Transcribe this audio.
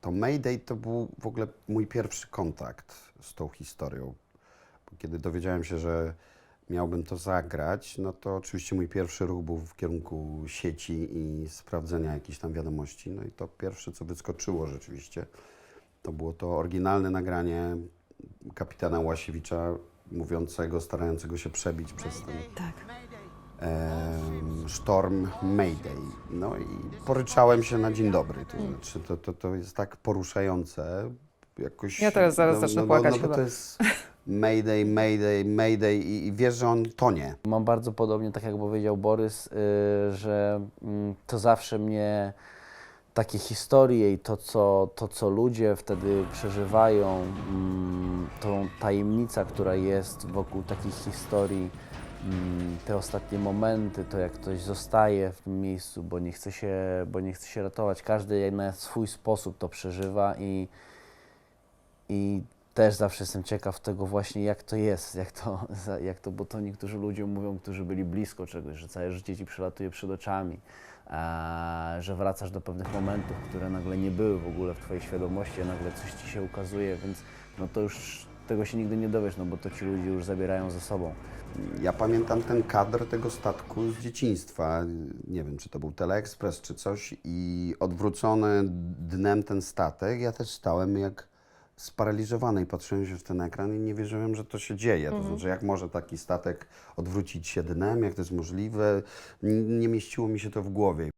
To Mayday to był w ogóle mój pierwszy kontakt z tą historią. Bo Kiedy dowiedziałem się, że miałbym to zagrać, no to oczywiście mój pierwszy ruch był w kierunku sieci i sprawdzenia jakichś tam wiadomości. No i to pierwsze, co wyskoczyło rzeczywiście, to było to oryginalne nagranie kapitana Łasiewicza mówiącego, starającego się przebić przez ten Tak. Sztorm Mayday. No i poryczałem się na dzień dobry. To, Mm. znaczy, to, to, to jest tak poruszające. Jakoś, Ja teraz zaraz no, zacznę no, płakać No, no, bo to jest Mayday, Mayday, Mayday i, i wiesz, że on tonie. Mam bardzo podobnie, tak jak powiedział Borys, y, że mm, to zawsze mnie takie historie i to co, to, co ludzie wtedy przeżywają, mm, tą tajemnica, która jest wokół takich historii, te ostatnie momenty, to jak ktoś zostaje w tym miejscu, bo nie chce się, bo nie chce się ratować. Każdy na swój sposób to przeżywa i, i też zawsze jestem ciekaw tego właśnie, jak to jest, jak to, jak to, bo to niektórzy ludzie mówią, którzy byli blisko czegoś, że całe życie ci przelatuje przed oczami, a, że wracasz do pewnych momentów, które nagle nie były w ogóle w twojej świadomości, a nagle coś ci się ukazuje, więc no to już tego się nigdy nie dowiesz, no bo to ci ludzie już zabierają ze sobą. Ja pamiętam ten kadr tego statku z dzieciństwa. Nie wiem, czy to był Teleekspres, czy coś. I odwrócony dnem ten statek, ja też stałem jak sparaliżowany i patrzyłem się w ten ekran i nie wierzyłem, że to się dzieje. To znaczy, jak może taki statek odwrócić się dnem, jak to jest możliwe. Nie mieściło mi się to w głowie.